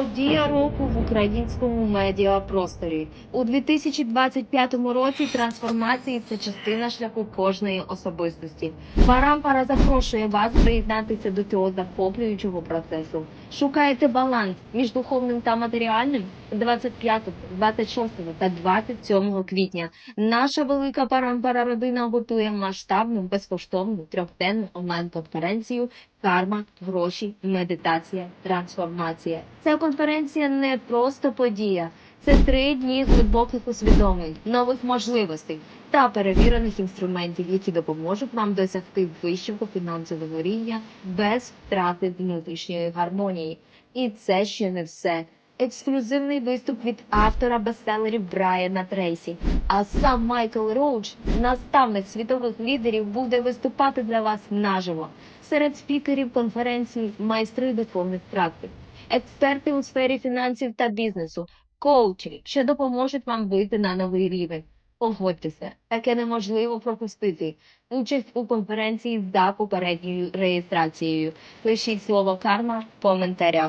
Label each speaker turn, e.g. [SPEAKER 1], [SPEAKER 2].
[SPEAKER 1] Подія року в українському медіапросторі у 2025 році трансформації це частина шляху кожної особистості. Парампара запрошує вас приєднатися до цього захоплюючого процесу. Шукаєте баланс між духовним та матеріальним 25, 26 та 27 квітня. Наша велика парампара родина готує масштабну безкоштовну трьохденну онлайн-конференцію Карма, гроші, медитація, трансформація. Ця конференція не просто подія. Це три дні глибоких усвідомлень, нових можливостей та перевірених інструментів, які допоможуть вам досягти вищого фінансового рівня без втрати внутрішньої гармонії. І це ще не все. Ексклюзивний виступ від автора бестселерів Брайана Трейсі. А сам Майкл Роуч, наставник світових лідерів, буде виступати для вас наживо. Серед спікерів конференції майстри духовних практик, експерти у сфері фінансів та бізнесу, коучі, що допоможуть вам вийти на новий рівень. Погодьтеся, таке неможливо пропустити. Участь у конференції за попередньою реєстрацією. Пишіть слово карма в коментарях.